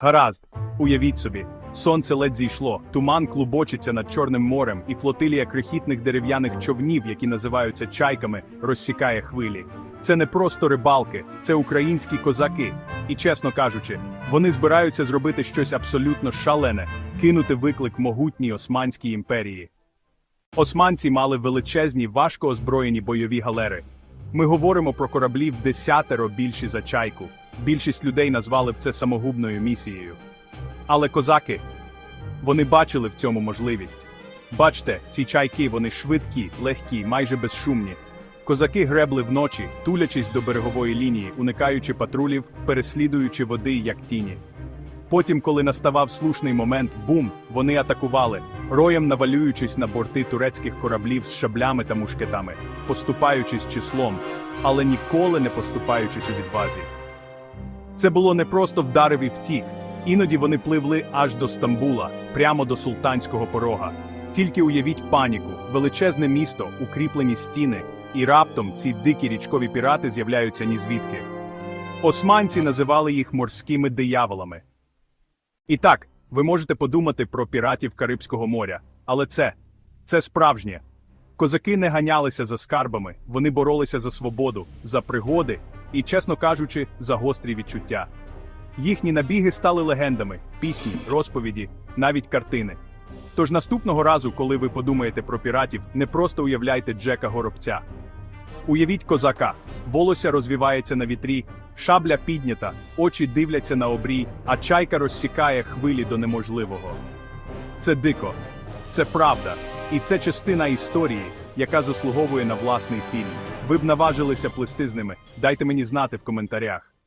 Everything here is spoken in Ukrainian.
Гаразд, уявіть собі, сонце ледь зійшло, туман клубочиться над Чорним морем, і флотилія крихітних дерев'яних човнів, які називаються чайками, розсікає хвилі. Це не просто рибалки, це українські козаки. І чесно кажучи, вони збираються зробити щось абсолютно шалене, кинути виклик могутній Османській імперії. Османці мали величезні, важко озброєні бойові галери. Ми говоримо про кораблі в десятеро більші за чайку. Більшість людей назвали б це самогубною місією. Але козаки, вони бачили в цьому можливість. Бачте, ці чайки вони швидкі, легкі, майже безшумні. Козаки гребли вночі, тулячись до берегової лінії, уникаючи патрулів, переслідуючи води як тіні. Потім, коли наставав слушний момент, бум, вони атакували, роєм навалюючись на борти турецьких кораблів з шаблями та мушкетами, поступаючись числом, але ніколи не поступаючись у відвазі. Це було не просто вдарив і втік. Іноді вони пливли аж до Стамбула, прямо до султанського порога. Тільки уявіть паніку, величезне місто, укріплені стіни, і раптом ці дикі річкові пірати з'являються ні звідки. Османці називали їх морськими дияволами. І так, ви можете подумати про піратів Карибського моря, але це це справжнє. Козаки не ганялися за скарбами, вони боролися за свободу, за пригоди і, чесно кажучи, за гострі відчуття. Їхні набіги стали легендами, пісні, розповіді, навіть картини. Тож наступного разу, коли ви подумаєте про піратів, не просто уявляйте Джека Горобця. Уявіть козака, волосся розвівається на вітрі, шабля піднята, очі дивляться на обрій, а чайка розсікає хвилі до неможливого. Це дико, це правда, і це частина історії, яка заслуговує на власний фільм. Ви б наважилися плести з ними. Дайте мені знати в коментарях.